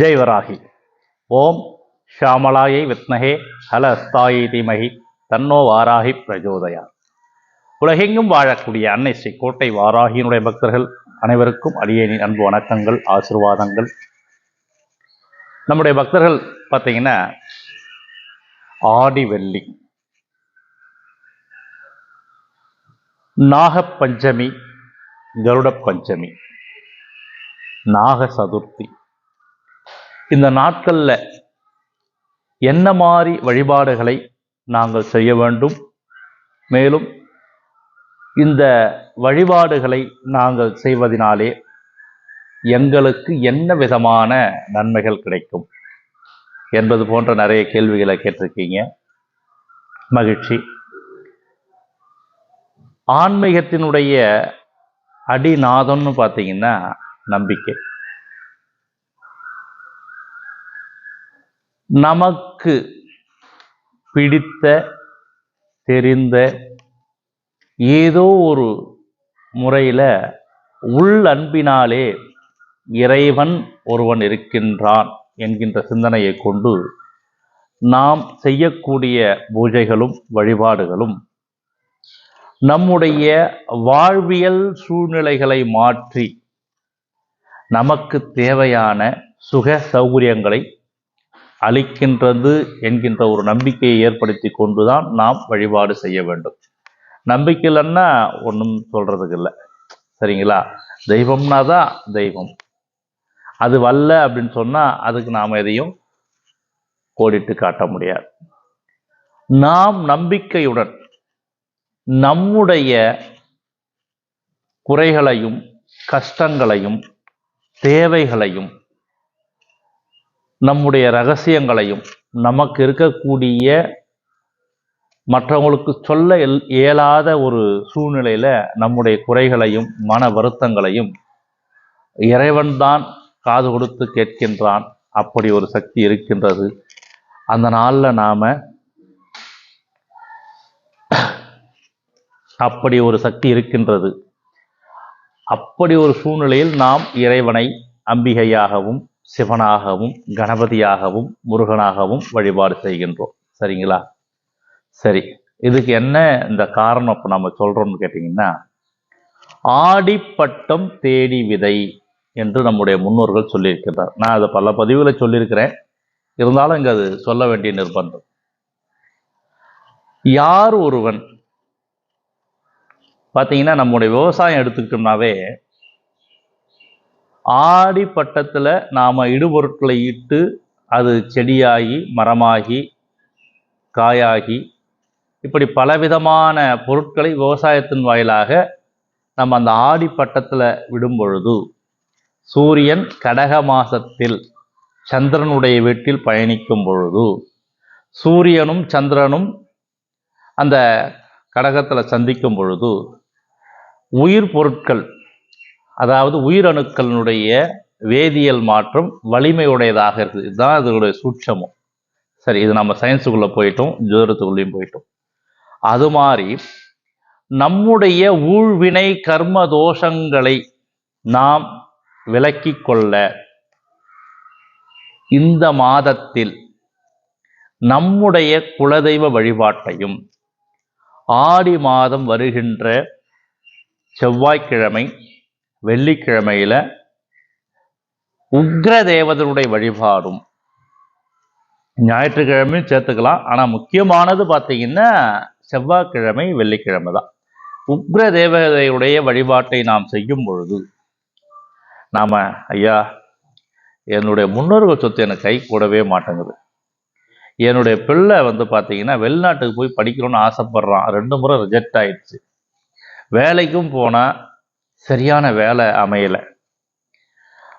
ஜெய்வராகி. ஓம் ஷாமலாயை வித்மகே ஹல அஸ்தாயை தீமகி தன்னோ வாராகி பிரஜோதயா. உலகெங்கும் வாழக்கூடிய அன்னை ஸ்ரீ கோட்டை வாராகியினுடைய பக்தர்கள் அனைவருக்கும் அடியேனின் அன்பு வணக்கங்கள் ஆசிர்வாதங்கள். நம்முடைய பக்தர்கள் பார்த்தீங்கன்னா ஆடி வெள்ளி நாகப்பஞ்சமி கருட பஞ்சமி நாக சதுர்த்தி இந்த நாட்களில் என்ன மாதிரி வழிபாடுகளை நாங்கள் செய்ய வேண்டும்? மேலும் இந்த வழிபாடுகளை நாங்கள் செய்வதனாலே எங்களுக்கு என்ன விதமான நன்மைகள் கிடைக்கும் என்பது போன்ற நிறைய கேள்விகளை கேட்டிருக்கீங்க. மகிழ்ச்சி. ஆன்மீகத்தினுடைய அடிநாதம்னு பார்த்தீங்கன்னா நம்பிக்கை. நமக்கு பிடித்த தெரிந்த ஏதோ ஒரு முறையில் உள் அன்பினாலே இறைவன் ஒருவன் இருக்கின்றான் என்கின்ற சிந்தனையை கொண்டு நாம் செய்யக்கூடிய பூஜைகளும் வழிபாடுகளும் நம்முடைய வாழ்வியல் சூழ்நிலைகளை மாற்றி நமக்கு தேவையான சுக சௌகரியங்களை அளிக்கின்றது என்கின்ற ஒரு நம்பிக்கையை ஏற்படுத்தி கொண்டுதான் நாம் வழிபாடு செய்ய வேண்டும். நம்பிக்கை இல்லைன்னா ஒன்றும் சொல்கிறதுக்கு இல்லை. சரிங்களா? தெய்வம்னா தான் தெய்வம். அது வல்ல அப்படின்னு சொன்னால் அதுக்கு நாம் எதையும் கோடிட்டு காட்ட முடியாது. நாம் நம்பிக்கையுடன் நம்முடைய குறைகளையும் கஷ்டங்களையும் தேவைகளையும் நம்முடைய ரகசியங்களையும் நமக்கு இருக்கக்கூடிய மற்றவங்களுக்கு சொல்ல இயலாத ஒரு சூழ்நிலையில் நம்முடைய குறைகளையும் மன வருத்தங்களையும் இறைவன்தான் காது கொடுத்து கேட்கின்றான். அப்படி ஒரு சக்தி இருக்கின்றது. அந்த நாளில் நாம் அப்படி ஒரு சக்தி இருக்கின்றது. அப்படி ஒரு சூழ்நிலையில் நாம் இறைவனை அம்பிகையாகவும் சிவனாகவும் கணபதியாகவும் முருகனாகவும் வழிபாடு செய்கின்றோம். சரிங்களா? சரி இதுக்கு என்ன இந்த காரணம் இப்போ நம்ம சொல்கிறோம்னு கேட்டிங்கன்னா ஆடிப்பட்டம் தேடி விதை என்று நம்முடைய முன்னோர்கள் சொல்லியிருக்கிறார் நான் அதை பல பதிவில் சொல்லியிருக்கிறேன். இருந்தாலும் இங்கே அது சொல்ல வேண்டிய நிர்பந்தம். யார் ஒருவன்? பார்த்தீங்கன்னா நம்முடைய விவசாயம் எடுத்துக்கிட்டோம்னாவே ஆடி பட்டத்தில் நாம் இடுபொருட்களை இட்டு அது செடியாகி மரமாகி காயாகி இப்படி பலவிதமான பொருட்களை விவசாயத்தின் வாயிலாக நம்ம அந்த ஆடி பட்டத்தில் விடும் பொழுது சூரியன் கடக மாசத்தில் சந்திரனுடைய வீட்டில் பயணிக்கும் பொழுது சூரியனும் சந்திரனும் அந்த கடகத்தில் சந்திக்கும் பொழுது உயிர் பொருட்கள் அதாவது உயிரணுக்களினுடைய வேதியியல் மாற்றம் வலிமையுடையதாக இருக்குது. இதுதான் அதனுடைய சூட்சமம். சரி இது நம்ம சயின்ஸுக்குள்ளே போயிட்டோம் ஜோதரத்துக்குள்ளேயும் போயிட்டோம். அது மாதிரி நம்முடைய ஊழ்வினை கர்ம தோஷங்களை நாம் விலக்கி கொள்ள இந்த மாதத்தில் நம்முடைய குலதெய்வ வழிபாட்டையும் ஆடி மாதம் வருகின்ற செவ்வாய்க்கிழமை வெள்ளிக்கிழமையில் உக்ர தேவதனுடைய வழிபாடும். ஞாயிற்றுக்கிழமையும் சேர்த்துக்கலாம். ஆனால் முக்கியமானது பார்த்தீங்கன்னா செவ்வாய்க்கிழமை வெள்ளிக்கிழமை தான். உக்ர தேவதையுடைய வழிபாட்டை நாம் செய்யும் பொழுது நாம் ஐயா என்னுடைய முன்னோர்கள் சொத்து எனக்கு கை கூடவே மாட்டேங்குது. என்னுடைய பிள்ளை வந்து பார்த்தீங்கன்னா வெளிநாட்டுக்கு போய் படிக்கணும்னு ஆசைப்படுறான். ரெண்டு முறை ரிஜெக்ட் ஆயிடுச்சு. வேலைக்கும் போனால் சரியான வேலை அமையலை.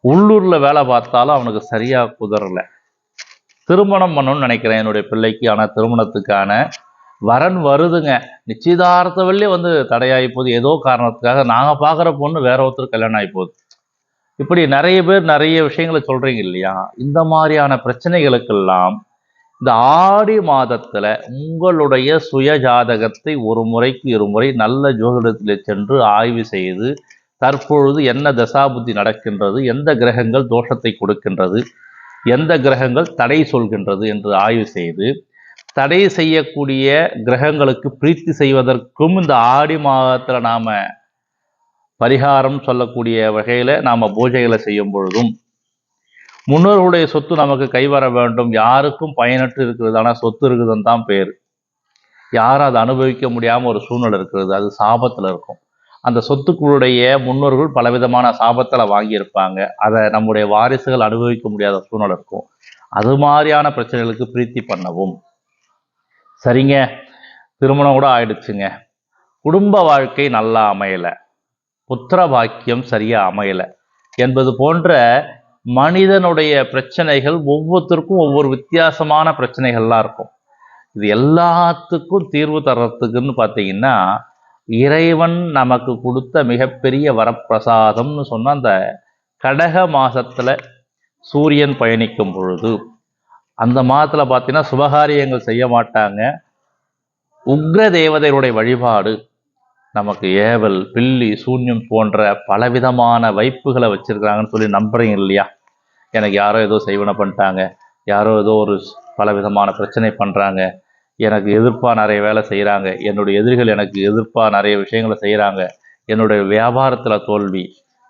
உள்ளூரில் வேலை பார்த்தாலும் அவனுக்கு சரியாக குதறலை. திருமணம் பண்ணணும்னு நினைக்கிறேன் என்னுடைய பிள்ளைக்கு. ஆனால் திருமணத்துக்கான வரன் வருதுங்க. நிச்சயதார்த்த வழியே வந்து தடையாகி போகுது. ஏதோ காரணத்துக்காக நாங்கள் பார்க்குற பொண்ணு வேற ஒருத்தர் கல்யாணம் ஆகி போகுது. இப்படி நிறைய பேர் நிறைய விஷயங்களை சொல்கிறீங்க இல்லையா? இந்த மாதிரியான பிரச்சனைகளுக்கெல்லாம் இந்த ஆடி மாதத்தில் உங்களுடைய சுய ஜாதகத்தை ஒரு முறைக்கு இருமுறை நல்ல ஜோதிடத்தில் சென்று ஆய்வு செய்து தற்பொழுது என்ன தசாபுத்தி நடக்கின்றது எந்த கிரகங்கள் தோஷத்தை கொடுக்கின்றது எந்த கிரகங்கள் தடை சொல்கின்றது என்று ஆய்வு செய்து தடை செய்யக்கூடிய கிரகங்களுக்கு பிரீத்தி செய்வதற்கும் இந்த ஆடி மாதத்தில் நாம் பரிகாரம் சொல்லக்கூடிய வகையில் நாம் பூஜைகளை செய்யும் பொழுதும் முன்னோர்களுடைய சொத்து நமக்கு கைவர வேண்டும். யாருக்கும் பயனற்று இருக்கிறது ஆனால் சொத்து இருக்குதுன்னு தான் பேர். யாரும் அதை அனுபவிக்க முடியாமல் ஒரு சூழ்நிலை இருக்கிறது. அது சாபத்தில் இருக்கும். அந்த சொத்துக்களுடைய முன்னோர்கள் பலவிதமான சாபத்தில் வாங்கியிருப்பாங்க. அதை நம்முடைய வாரிசுகள் அனுபவிக்க முடியாத சூழ்நிலை இருக்கும். அது மாதிரியான பிரச்சனைகளுக்கு பிரீத்தி பண்ணவும். சரிங்க. திருமணம் கூட ஆயிடுச்சுங்க. குடும்ப வாழ்க்கை நல்லா அமையலை. புத்திர பாக்கியம் சரியாக அமையலை. என்பது போன்ற மனிதனுடைய பிரச்சனைகள் ஒவ்வொருத்தருக்கும் ஒவ்வொரு வித்தியாசமான பிரச்சனைகள்லாம் இருக்கும். இது எல்லாத்துக்கும் தீர்வு தர்றதுக்குன்னு பார்த்தீங்கன்னா இறைவன் நமக்கு கொடுத்த மிகப்பெரிய வரப்பிரசாதம்னு சொன்னால் அந்த கடக மாதத்தில் சூரியன் பயணிக்கும் பொழுது அந்த மாதத்தில் பார்த்தீங்கன்னா சுபகாரியங்கள் செய்ய மாட்டாங்க. உக்ர தேவதைகளுடைய வழிபாடு நமக்கு ஏவல் பில்லி சூன்யம் போன்ற பலவிதமான வைப்புகளை வச்சுருக்காங்கன்னு சொல்லி நம்புறீங்க இல்லையா? எனக்கு யாரோ ஏதோ செய்வனை பண்ணிட்டாங்க. யாரோ ஏதோ ஒரு பல விதமான பிரச்சனை பண்ணுறாங்க எனக்கு எதிர்ப்பாக நிறைய வேலை செய்கிறாங்க என்னுடைய எதிரிகள் எனக்கு எதிர்ப்பாக நிறைய விஷயங்களை செய்கிறாங்க என்னுடைய வியாபாரத்தில் தோல்வி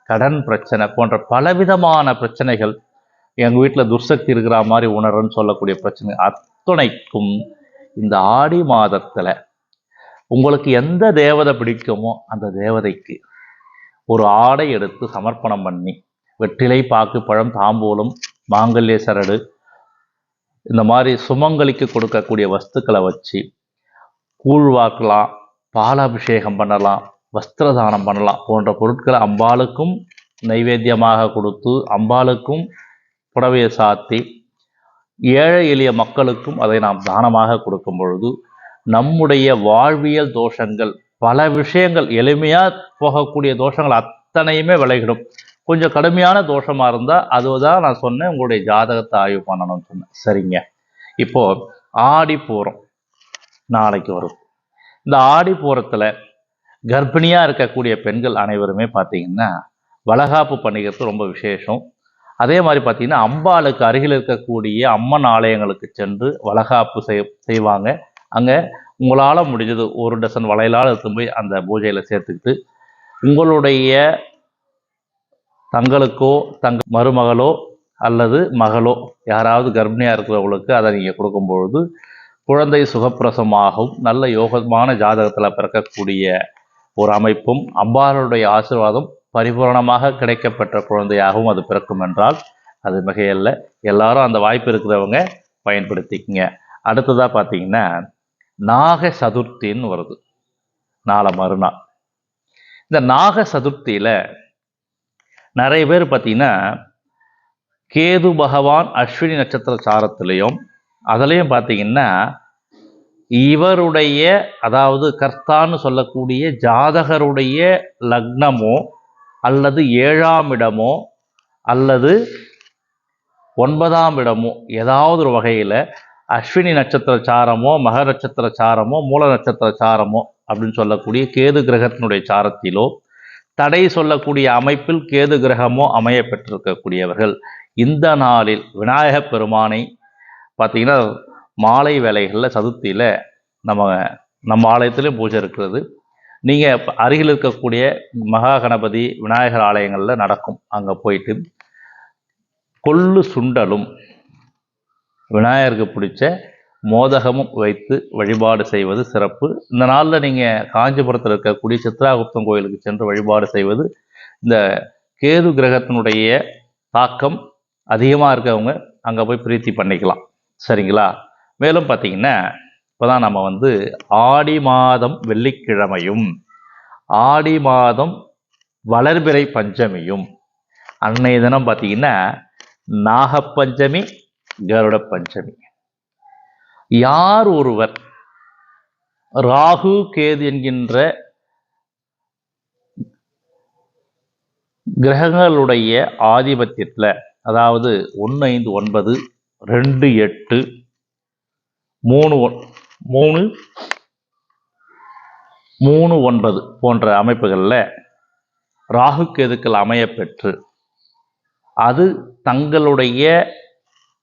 கடன் பிரச்சனை போன்ற பலவிதமான பிரச்சனைகள் எங்கள் வீட்டில் துர்சக்தி இருக்கிற மாதிரி உணர்ன்னு சொல்லக்கூடிய பிரச்சனை அத்துணைக்கும் இந்த ஆடி மாதத்தில் உங்களுக்கு எந்த தேவதை பிடிக்குமோ அந்த தேவதைக்கு ஒரு ஆடை எடுத்து சமர்ப்பணம் பண்ணி வெற்றிலை பாக்கு பழம் தாம்பூலம் மாங்கல்ய சரடு இந்த மாதிரி சுமங்கலிக்கு கொடுக்கக்கூடிய வஸ்துக்களை வச்சு கூழ்வாக்கலாம் பாலாபிஷேகம் பண்ணலாம் வஸ்திரதானம் பண்ணலாம் போன்ற பொருட்களை அம்பாளுக்கும் நைவேத்தியமாக கொடுத்து அம்பாளுக்கும் புடவையை சாத்தி ஏழை எளிய மக்களுக்கும் அதை நாம் தானமாக கொடுக்கும் பொழுது நம்முடைய வாழ்வியல் தோஷங்கள் பல விஷயங்கள் எளிமையாக போகக்கூடிய தோஷங்கள் அத்தனையுமே விளைகிடும் கொஞ்சம் கடுமையான தோஷமாக இருந்தால் அதுதான் நான் சொன்னேன் உங்களுடைய ஜாதகத்தை ஆய்வு பண்ணணும்னு சொன்னேன். சரிங்க. இப்போ ஆடி பூரம் நாளைக்கு வரும். இந்த ஆடி பூரத்தில் கர்ப்பிணியாக இருக்கக்கூடிய பெண்கள் அனைவருமே பார்த்தீங்கன்னா வளகாப்பு பண்ணிக்கிறது ரொம்ப விசேஷம். அதே மாதிரி பார்த்தீங்கன்னா அம்பாளுக்கு அருகில் இருக்கக்கூடிய அம்மன் ஆலயங்களுக்கு சென்று வளகாப்பு செய் செய்வாங்க. அங்கே உங்களால் முடிஞ்சது ஒரு டசன் வளையலால் எடுத்து போய் அந்த பூஜையில் சேர்த்துக்கிட்டு உங்களுடைய தங்களுக்கோ தங்க மருமகளோ அல்லது மகளோ யாராவது கர்ப்பிணியாக இருக்கிறவங்களுக்கு அதை நீங்கள் கொடுக்கும்பொழுது குழந்தை சுகப்பிரசமாகவும் நல்ல யோகமான ஜாதகத்தில் பிறக்கக்கூடிய ஒரு அமைப்பும் அம்பாளுடைய ஆசிர்வாதம் பரிபூரணமாக கிடைக்கப்பெற்ற குழந்தையாகவும் அது பிறக்கும் என்றால் அது மிகையல்ல. எல்லாரும் அந்த வாய்ப்பு இருக்கிறவங்க பயன்படுத்திக்கங்க. அடுத்ததாக பார்த்தீங்கன்னா நாக சதுர்த்தின்னு வருது. நாளை மறுநாள். இந்த நாக சதுர்த்தியில் நிறைய பேர் பார்த்தீங்கன்னா கேது பகவான் அஸ்வினி நட்சத்திர சாரத்திலையும் அதுலேயும் பார்த்தீங்கன்னா இவருடைய அதாவது கர்த்தான்னு சொல்லக்கூடிய ஜாதகருடைய லக்னமோ அல்லது ஏழாம் இடமோ அல்லது ஒன்பதாம் இடமோ ஏதாவது ஒரு வகையில் அஸ்வினி நட்சத்திர சாரமோ மக நட்சத்திர சாரமோ மூல நட்சத்திர சாரமோ அப்படின்னு சொல்லக்கூடிய கேது கிரகத்தினுடைய சாரத்திலோ தடை சொல்லக்கூடிய அமைப்பில் கேது கிரகமோ அமைய பெற்றிருக்கக்கூடியவர்கள். இந்த நாளில் விநாயக பெருமானை பார்த்தீங்கன்னா மாலை வேலைகளில் சதுர்த்தியில் நம்ம நம்ம ஆலயத்திலையும் பூஜை இருக்கிறது. நீங்கள் அருகில் இருக்கக்கூடிய மகா கணபதி விநாயகர் ஆலயங்களில் நடக்கும். அங்கே போயிட்டு கொள்ளு சுண்டலும் விநாயகருக்கு பிடிச்ச மோதகமும் வைத்து வழிபாடு செய்வது சிறப்பு. இந்த நாளில் நீங்கள் காஞ்சிபுரத்தில் இருக்கக்கூடிய சித்ராகுப்தம் கோயிலுக்கு சென்று வழிபாடு செய்வது இந்த கேது கிரகத்தினுடைய தாக்கம் அதிகமாக இருக்கவங்க அங்கே போய் பிரீத்தி பண்ணிக்கலாம். சரிங்களா? மேலும் பார்த்தீங்கன்னா இப்போ தான் நம்ம வந்து ஆடி மாதம் வெள்ளிக்கிழமையும் ஆடி மாதம் வளர்பிறை பஞ்சமியும் அன்னைய தினம் பார்த்தீங்கன்னா நாகப்பஞ்சமி கருட பஞ்சமி யார் ஒருவர்? ராகு கேது என்கின்ற கிரகங்களுடைய ஆதிபத்தியத்தில் அதாவது ஒன்று ஐந்து ஒன்பது ரெண்டு எட்டு மூணு ஒன்- மூணு மூணு ஒன்பது போன்ற அமைப்புகளில் ராகு கேதுக்கள் அமைய பெற்று அது தங்களுடைய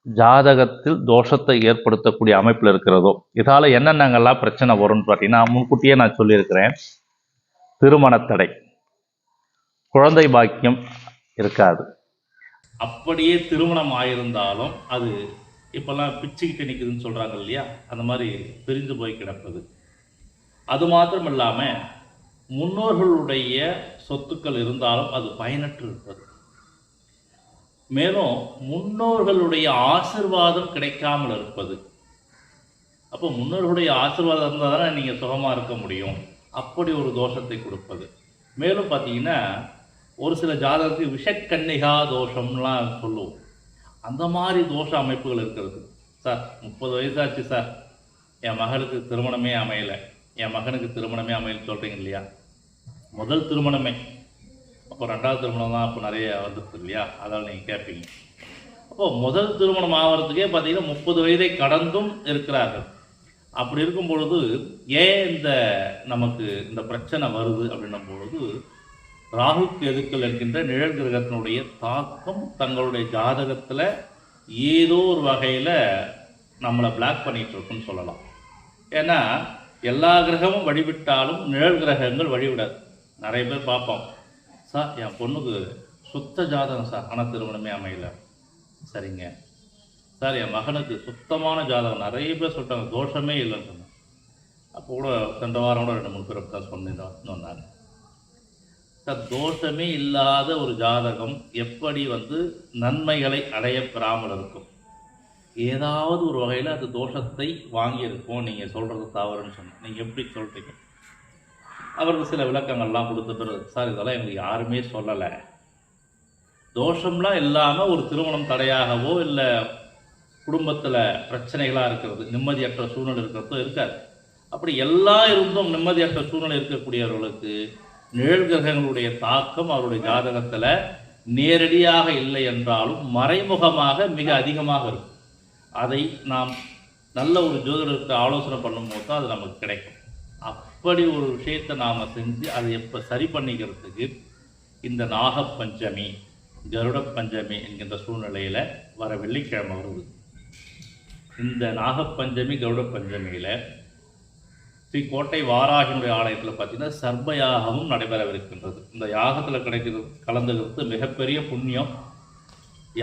ஜாதகத்தில் தோஷத்தை ஏற்படுத்தக்கூடிய அமைப்பில் இருக்கிறதோ இதால் என்னென்னங்கள்லாம் பிரச்சனை வரும்னு பார்த்தீங்கன்னா முன்கூட்டியே நான் சொல்லியிருக்கிறேன். திருமணத்தடை குழந்தை பாக்கியம் இருக்காது. அப்படியே திருமணம் ஆயிருந்தாலும் அது இப்போல்லாம் பிச்சுக்கிட்டு நிற்குதுன்னு சொல்கிறாங்க இல்லையா? அந்த மாதிரி பிரிஞ்சு போய் கிடப்பது. அது மாத்திரம் இல்லாமல் முன்னோர்களுடைய சொத்துக்கள் இருந்தாலும் அது பயனற்று இருப்பது. மேலும் முன்னோர்களுடைய ஆசிர்வாதம் கிடைக்காமல் இருப்பது. அப்போ முன்னோர்களுடைய ஆசிர்வாதம் இருந்தால் தானே நீங்கள் சுகமாக இருக்க முடியும். அப்படி ஒரு தோஷத்தை கொடுப்பது. மேலும் பார்த்தீங்கன்னா ஒரு சில ஜாதகத்துக்கு விஷக்கன்னிகா தோஷம்லாம் சொல்லுவோம். அந்த மாதிரி தோஷ அமைப்புகள் இருக்கிறது. சார் முப்பது வயசாச்சு சார். என் மகளுக்கு திருமணமே அமையலை. என் மகனுக்கு திருமணமே அமையல சொல்கிறீங்க இல்லையா? முதல் திருமணமே. அப்போ ரெண்டாவது திருமணம் தான் அப்போ நிறைய வந்துருக்கு இல்லையா? அதால் நீங்கள் கேட்பீங்க அப்போ முதல் திருமணம் ஆகிறதுக்கே பார்த்தீங்கன்னா முப்பது வயதை கடந்தும் இருக்கிறார்கள். அப்படி இருக்கும் பொழுது ஏன் இந்த நமக்கு இந்த பிரச்சனை வருது அப்படின்னும் பொழுது ராகுக்கு எதுக்கள் இருக்கின்ற நிழல் கிரகத்தினுடைய தாக்கம் தங்களுடைய ஜாதகத்தில் ஏதோ ஒரு வகையில் நம்மளை பிளாக் பண்ணிட்டு இருக்குன்னு சொல்லலாம். ஏன்னா எல்லா கிரகமும் வழிவிட்டாலும் நிழல் கிரகங்கள் வழிவிடாது. நிறைய பேர் பார்ப்போம். சார் என் பொண்ணுக்கு சுத்த ஜாதகம் சார் ஆனால் திருமணமே அமையல. சரிங்க. சார் என் மகனுக்கு சுத்தமான ஜாதகம். நிறைய பேர் சொல்லிட்டாங்க தோஷமே இல்லைன்னு சொன்னேன் அப்போ கூட சென்ற வாரம் கூட ரெண்டு மூணு பேர் தான் சொன்னேன் வந்தாங்க சார் தோஷமே இல்லாத ஒரு ஜாதகம் எப்படி வந்து நன்மைகளை அடைய பெறாமல் இருக்கும்? ஏதாவது ஒரு வகையில் அது தோஷத்தை வாங்கியிருக்கும். நீங்கள் சொல்கிறது தவறுன்னு சொன்னேன். நீங்கள் எப்படி சொல்கிறீங்க அவருக்கு சில விளக்கங்கள்லாம் கொடுத்த பிறகு சார் இதெல்லாம் எங்களுக்கு யாருமே சொல்லலை. தோஷம்லாம் இல்லாமல் ஒரு திருமணம் தடையாகவோ இல்லை குடும்பத்தில் பிரச்சனைகளாக இருக்கிறது நிம்மதியற்ற சூழ்நிலை இருக்கிறதோ இருக்காது. அப்படி எல்லாம் இருந்தும் நிம்மதியற்ற சூழ்நிலை இருக்கக்கூடியவர்களுக்கு நிழல்கிரகங்களுடைய தாக்கம் அவருடைய ஜாதகத்தில் நேரடியாக இல்லை என்றாலும் மறைமுகமாக மிக அதிகமாக இருக்கும். அதை நாம் நல்ல ஒரு ஜோதிடருக்கு ஆலோசனை பண்ணும்போது தான் அது நமக்கு கிடைக்கும். அப்படி ஒரு விஷயத்தை நாம் செஞ்சு அதை எப்போ சரி பண்ணிக்கிறதுக்கு இந்த நாகப்பஞ்சமி கருட பஞ்சமி என்கின்ற சூழ்நிலையில் வர வெள்ளிக்கிழமை வருது. இந்த நாகப்பஞ்சமி கருட பஞ்சமியில் ஸ்ரீ கோட்டை வாராகினுடைய ஆலயத்தில் பார்த்தீங்கன்னா சர்ப யாகமும் நடைபெறவிருக்கின்றது. இந்த யாகத்தில் கிடைக்கிறது கலந்துகிறது மிகப்பெரிய புண்ணியம்.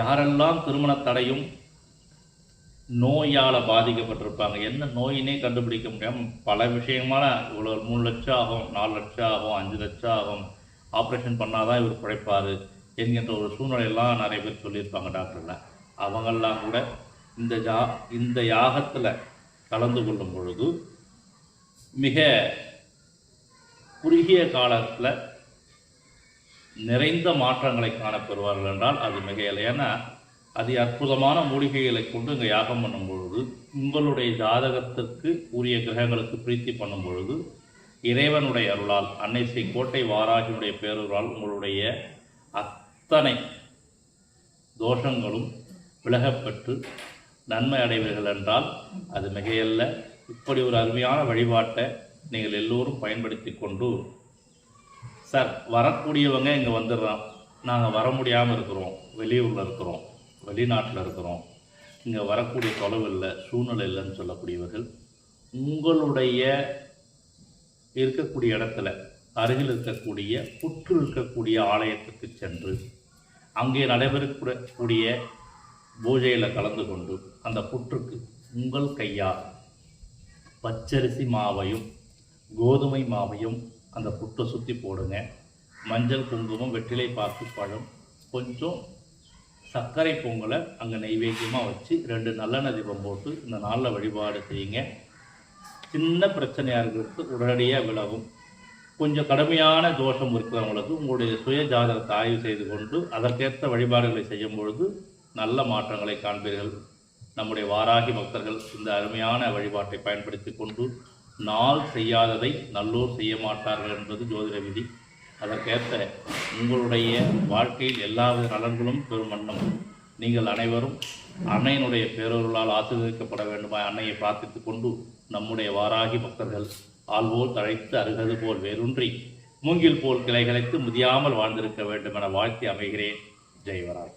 யாரெல்லாம் திருமண தடையும் நோயால் பாதிக்கப்பட்டிருப்பாங்க. என்ன நோயினே கண்டுபிடிக்க முடியாமல் பல விஷயமான இவ்வளோ மூணு லட்சம் ஆகும் நாலு லட்சம் ஆகும் அஞ்சு லட்சம் ஆகும். ஆப்ரேஷன் பண்ணால் தான் இவர் பிழைப்பார் என்கின்ற ஒரு சூழ்நிலையெல்லாம் நிறைய பேர் சொல்லியிருப்பாங்க டாக்டரில் அவங்கெல்லாம் கூட இந்த ஜா இந்த யாகத்தில் கலந்து கொள்ளும் பொழுது மிக குறுகிய காலத்தில் நிறைந்த மாற்றங்களை காணப்பெறுவார்கள் என்றால் அது மிக இல்லை ஏன்னா அதி அற்புதமான மூலிகைகளை கொண்டு இங்கே யாகம் பண்ணும் பொழுது உங்களுடைய ஜாதகத்திற்கு உரிய கிரகங்களுக்கு பிரீத்தி பண்ணும் பொழுது இறைவனுடைய அருளால் அன்னை ஸ்ரீ கோட்டை வாராகினுடைய பேரருளால் உங்களுடைய அத்தனை தோஷங்களும் விலகப்பெற்று நன்மை அடைவீர்கள் என்றால் அது மிகையல்ல. இப்படி ஒரு அருமையான வழிபாட்டை நீங்கள் எல்லோரும் பயன்படுத்தி கொண்டு சார் வரக்கூடியவங்க இங்கே வந்துடுறோம் நாங்கள் வர முடியாமல் இருக்கிறோம். வெளியூரில் இருக்கிறோம். வெளிநாட்டில் இருக்கிறோம். இங்கே வரக்கூடிய தொலைவு இல்லை சூழ்நிலை இல்லைன்னு சொல்லக்கூடியவர்கள் உங்களுடைய இருக்கக்கூடிய இடத்துல அருகில் இருக்கக்கூடிய புற்று இருக்கக்கூடிய ஆலயத்துக்கு சென்று அங்கே நடைபெறக்கூடிய பூஜையில் கலந்து கொண்டு அந்த புற்றுக்கு உங்கள் கையால் பச்சரிசி மாவையும் கோதுமை மாவையும் அந்த புட்டை சுற்றி போடுங்க. மஞ்சள் குங்குமம் வெற்றிலை பாக்கு பழம் கொஞ்சம் சர்க்கரை பொங்கலை அங்கே நைவேத்தியமாக வச்சு ரெண்டு நல்லெண்ணெய் தீபம் போட்டு இந்த நாளில் வழிபாடு செய்யுங்க. சின்ன பிரச்சனையாக இருக்கிறது உடனடியாக விலகும். கொஞ்சம் கடுமையான தோஷம் இருக்கிறவங்களுக்கு உங்களுடைய சுய ஜாதகத்தை ஆய்வு செய்து கொண்டு அதற்கேற்ற வழிபாடுகளை செய்யும் பொழுது நல்ல மாற்றங்களை காண்பீர்கள். நம்முடைய வாராகி பக்தர்கள் இந்த அருமையான வழிபாட்டை பயன்படுத்தி கொண்டு நாள் செய்யாததை நல்லோர் செய்ய மாட்டார்கள் என்பது ஜோதிட விதி. அதற்கேற்ற உங்களுடைய வாழ்க்கையில் எல்லாவித நலன்களும் பெரும் வண்ணம். நீங்கள் அனைவரும் அன்னையினுடைய பேரொருளால் ஆசீர்வதிக்கப்பட வேண்டுமா அன்னையை பிரார்த்தித்துக் கொண்டு நம்முடைய வாராகி பக்தர்கள் ஆள்போல் தழைத்து அருகது போல் வேரூன்றி மூங்கில் போல் கிளைகளைத்து முதியாமல் வாழ்ந்திருக்க வேண்டும் என வாழ்த்தி அமைகிறேன். ஜெய்வராய்.